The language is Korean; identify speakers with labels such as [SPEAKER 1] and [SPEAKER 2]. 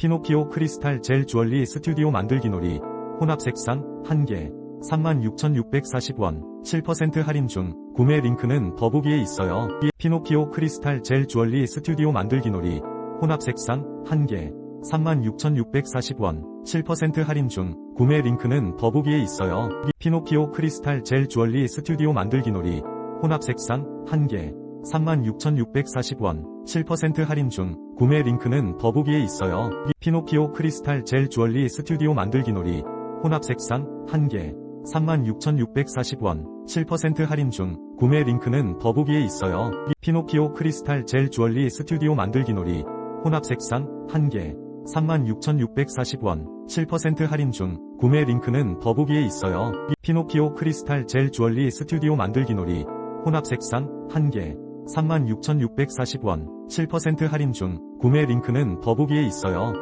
[SPEAKER 1] 피노키오 크리스탈 젤 주얼리 스튜디오 만들기 놀이 혼합 색상 1개 36,640원 7% 할인 중 구매 링크는 더보기에 있어요. 피노키오 크리스탈 젤 주얼리 스튜디오 만들기 놀이 혼합 색상 1개 36,640원 7% 할인 중 구매 링크는 더보기에 있어요. 피노키오 크리스탈 젤 주얼리 스튜디오 만들기 놀이 혼합 색상 1개 36,640원 7% 할인 중 구매 링크는 더보기에 있어요. 피노키오 크리스탈 젤 주얼리 스튜디오 만들기 놀이. 혼합 색상 1개. 36,640원. 7% 할인 중 구매 링크는 더보기에 있어요. 피노키오 크리스탈 젤 주얼리 스튜디오 만들기 놀이. 혼합 색상 1개. 36,640원. 7% 할인 중 구매 링크는 더보기에 있어요. 피노키오 크리스탈 젤 주얼리 스튜디오 만들기 놀이. 혼합 색상 1개 36,640원 7% 할인 중 구매 링크는 더보기에 있어요.